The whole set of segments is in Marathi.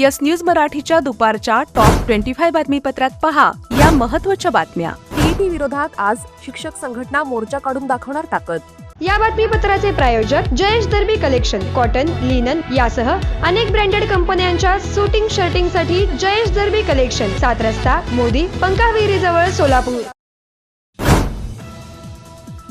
यस न्यूज मराठीच्या दुपारच्या टॉप ट्वेंटी फाय बातमीपत्रात पहा या महत्त्वाच्या बातम्या. टीईटी विरोधात आज शिक्षक संघटना मोर्चा काढून दाखवणार ताकद. या बातमीपत्राचे प्रायोजक Jayesh Derby collection cotton linen यासह अनेक ब्रँडेड कंपन्यांच्या सुटिंग शर्टिंगसाठी जयेश दर्बी कलेक्शन सात रस्ता मोदी पंकाविहिरी जवळ सोलापूर.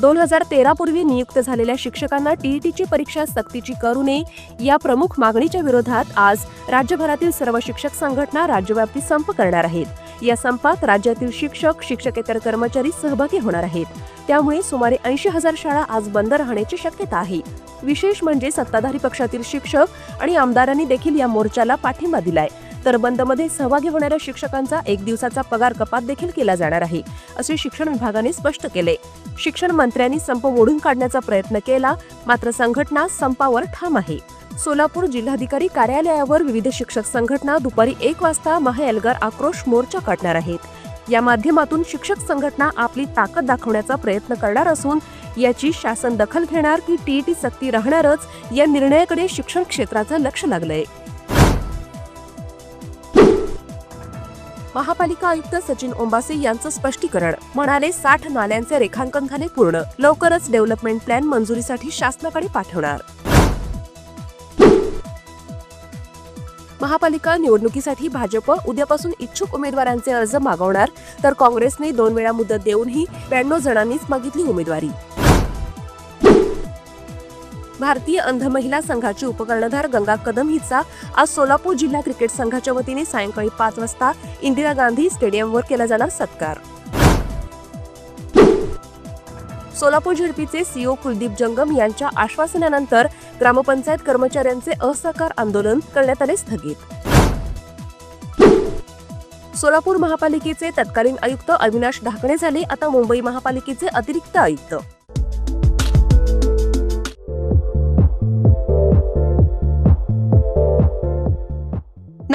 दोन हजार तेरापूर्वी नियुक्त झालेल्या शिक्षकांना टीईटीची परीक्षा सक्तीची करू नये या प्रमुख मागणीच्या विरोधात आज राज्यभरातील सर्व शिक्षक संघटना राज्यव्यापी संप करणार आहेत. या संपात राज्यातील शिक्षक शिक्षकेतर कर्मचारी सहभागी होणार आहेत. त्यामुळे सुमारे ऐंशी हजार शाळा आज बंद राहण्याची शक्यता आहे. विशेष म्हणजे सत्ताधारी पक्षातील शिक्षक आणि आमदारांनी देखील या मोर्चाला पाठिंबा दिलाय. तर बंदमध्ये सहभागी होणाऱ्या शिक्षकांचा एक दिवसाचा पगार कपात देखील केला जाणार आहे असे शिक्षण विभागाने स्पष्ट केले. शिक्षण मंत्र्यांनी संप मोडून काढण्याचा प्रयत्न केला मात्र संघटना संपावर ठाम आहे. सोलापूर जिल्हाधिकारी कार्यालयावर विविध शिक्षक संघटना दुपारी एक वाजता महाएल्गार आक्रोश मोर्चा काढणार आहेत. या माध्यमातून शिक्षक संघटना आपली ताकद दाखवण्याचा प्रयत्न करणार असून याची शासन दखल घेणार की टीईटी सक्ती राहणारच या निर्णयाकडे शिक्षण क्षेत्राचं लक्ष लागलंय. महापालिका आयुक्त सचिन ओंबासे यांचं स्पष्टीकरण. म्हणाले साठ नाल्यांचे रेखांकन झाले पूर्ण. लवकरच डेव्हलपमेंट प्लॅन मंजुरीसाठी शासनाकडे पाठवणार. महापालिका निवडणुकीसाठी भाजप उद्यापासून इच्छुक उमेदवारांचे अर्ज मागवणार. तर काँग्रेसने दोन वेळा मुदत देऊनही ब्याण्णव जणांनीच मागितली उमेदवारी. भारतीय अंध महिला संघाची उपकर्णधार गंगा कदम हिचा आज सोलापूर जिल्हा क्रिकेट संघाच्या वतीने सायंकाळी पाच वाजता इंदिरा गांधी स्टेडियमवर केला जाणार सत्कार. सोलापूर झडपीचे सीओ कुलदीप जंगम यांच्या आश्वासनानंतर ग्रामपंचायत कर्मचाऱ्यांचे असहकार आंदोलन करण्यात आले स्थगित. सोलापूर महापालिकेचे तत्कालीन आयुक्त अविनाश ढाकणे झाले आता मुंबई महापालिकेचे अतिरिक्त आयुक्त.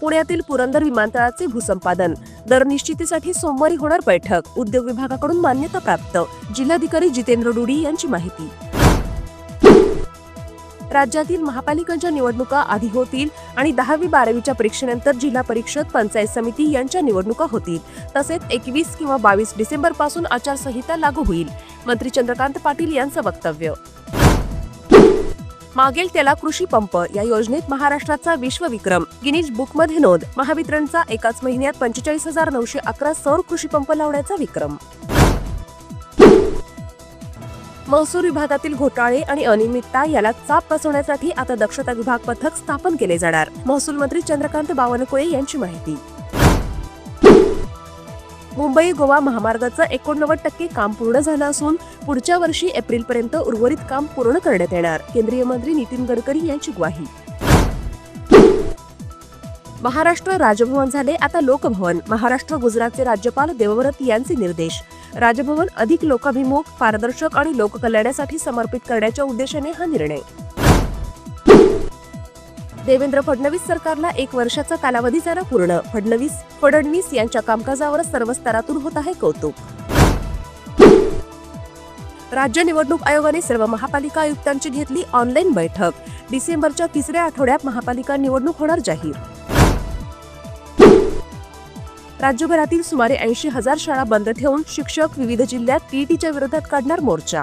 पुण्यातील पुरंदर विमानतळाचे भूसंपादन. दर निश्चितीसाठी सोमवारी होणार बैठक. उद्योग विभागाकडून मान्यता प्राप्त. जिल्हाधिकारी जितेंद्र डुडी यांची माहिती. राज्यातील महापालिकांच्या निवडणुका आधी होतील आणि दहावी बारावीच्या परीक्षेनंतर जिल्हा परिषद पंचायत समिती यांच्या निवडणुका होतील. तसेच एकवीस किंवा बावीस डिसेंबरपासून आचारसंहिता लागू होईल. मंत्री चंद्रकांत पाटील यांचं वक्तव्य. मागेल त्याला कृषी पंप या योजनेत महाराष्ट्राचा विश्वविक्रम. गिनीज बुकमध्ये नोंद. महावितरणचा एकाच महिन्यात पंचेचाळीस हजार नऊशे अकरा सौर कृषी पंप लावण्याचा विक्रम. महसूल विभागातील घोटाळे आणि अनियमितता याला चाप बसवण्यासाठी आता दक्षता विभाग पथक स्थापन केले जाणार. महसूल मंत्री चंद्रकांत बावनकुळे यांची माहिती. मुंबई गोवा महामार्गाचं एकोणनव्वद टक्के काम पूर्ण झालं असून पुढच्या वर्षी एप्रिलपर्यंत उर्वरित काम पूर्ण करण्यात येणार. केंद्रीय मंत्री नितीन गडकरी यांची ग्वाही. महाराष्ट्र राजभवन झाले आता लोकभवन. महाराष्ट्र गुजरातचे राज्यपाल देवव्रत यांचे निर्देश. राजभवन अधिक लोकाभिमुख पारदर्शक आणि लोककल्याणासाठी समर्पित करण्याच्या उद्देशाने हा निर्णय. देवेंद्र फडणवीस सरकारला एक वर्षाचा कालावधी झाला पूर्ण. फडणवीस फडणवीस यांच्या कामकाजावर सर्व स्तरातून होत आहे कौतुक. राज्य निवडणूक आयोगाने सर्व महापालिका आयुक्तांची घेतली ऑनलाईन बैठक. डिसेंबरच्या तिसऱ्या आठवड्यात महापालिका निवडणूक होणार जाहीर. राज्यभरातील सुमारे ऐंशी हजार शाळा बंद ठेवून शिक्षक विविध जिल्ह्यात टीईटीच्या विरोधात काढणार मोर्चा.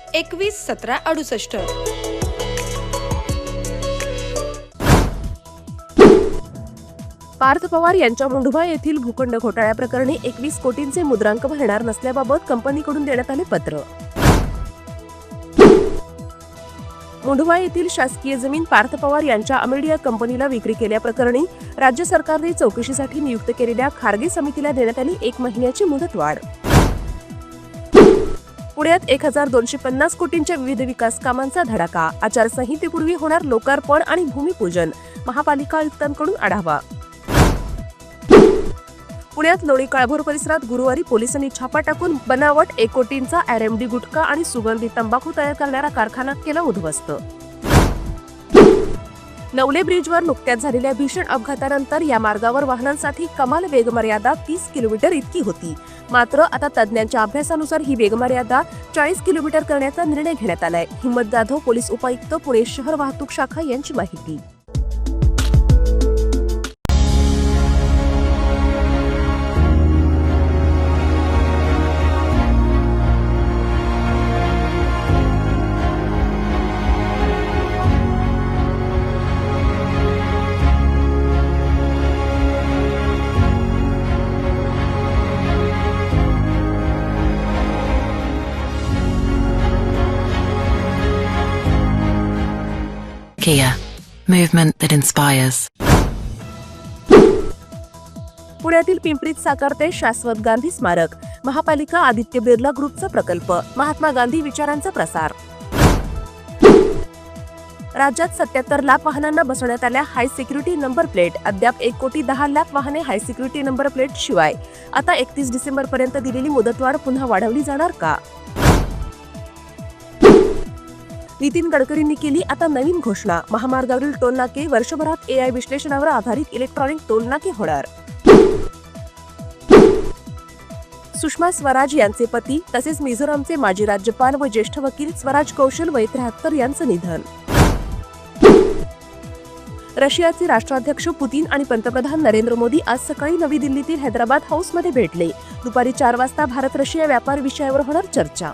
एकवीस सतरा अडुसष्ट. पार्थ पवार यांच्या मुंढवा येथील भूखंड घोटाळ्याप्रकरणी एकवीस कोटींचे मुद्रांक भरणार नसल्याबाबत कंपनीकडून देण्यात आले पत्र. मुंढवा येथील शासकीय जमीन पार्थ पवार यांच्या अमेडिया कंपनीला विक्री केल्याप्रकरणी राज्य सरकारने चौकशीसाठी नियुक्त केलेल्या खारगे समितीला देण्यात आली एक महिन्याची मुदतवाढ. पुण्यात एक हजार दोनशे पन्नास कोटींच्या विविध विकास कामांचा धडाका. आचारसंहितेपूर्वी होणार लोकार्पण आणि भूमिपूजन. महापालिका आयुक्तांकडून आढावा. पुण्यात लोणी काळभोर परिसरात गुरुवारी पोलिसांनी छापा टाकून बनावट एक कोटींचा आरएमडी गुटखा आणि सुगंधी तंबाखू तयार करणारा कारखाना केला उद्ध्वस्त. नवले ब्रिजवर नुकत्याच झालेल्या भीषण अपघातानंतर या मार्गावर वाहनांसाठी कमाल वेगमर्यादा तीस किलोमीटर इतकी होती. मात्र आता तज्ज्ञांच्या अभ्यासानुसार ही वेगमर्यादा चाळीस किलोमीटर करण्याचा निर्णय घेण्यात आलाय. हिंमत जाधव पोलीस उपायुक्त पुणे शहर वाहतूक शाखा यांची माहिती. Kia, movement that inspires. पुण्यातील पिंपरीत साकारते शाश्वत गांधी स्मारक. महापालिका आदित्य बिर्ला ग्रुपचा प्रकल्प. महात्मा गांधी विचारांचा प्रसार. राज्यात सत्याहत्तर लाख वाहनांना बसवण्यात आल्या हाय सिक्युरिटी नंबर प्लेट अद्याप एक कोटी दहा लाख वाहने हाय सिक्युरिटी नंबर प्लेट शिवाय. आता एकतीस डिसेंबर पर्यंत दिलेली मुदतवाढ पुन्हा वाढवली जाणार का? नितीन गडकरींनी केली आता नवीन घोषणा. महामार्गावरील टोलनाके वर्षभरात एआय विश्लेषणावर आधारित इलेक्ट्रॉनिक टोलनाके होणार. सुषमा स्वराज यांचे पती तसेच मिझोरामचे माजी राज्यपाल व ज्येष्ठ वकील स्वराज कौशल वय त्र्याहत्तर यांचं निधन. रशियाचे राष्ट्राध्यक्ष पुतीन आणि पंतप्रधान नरेंद्र मोदी आज सकाळी नवी दिल्लीतील हैदराबाद हाऊसमध्ये भेटले. दुपारी चार वाजता भारत रशिया व्यापार विषयावर होणार चर्चा.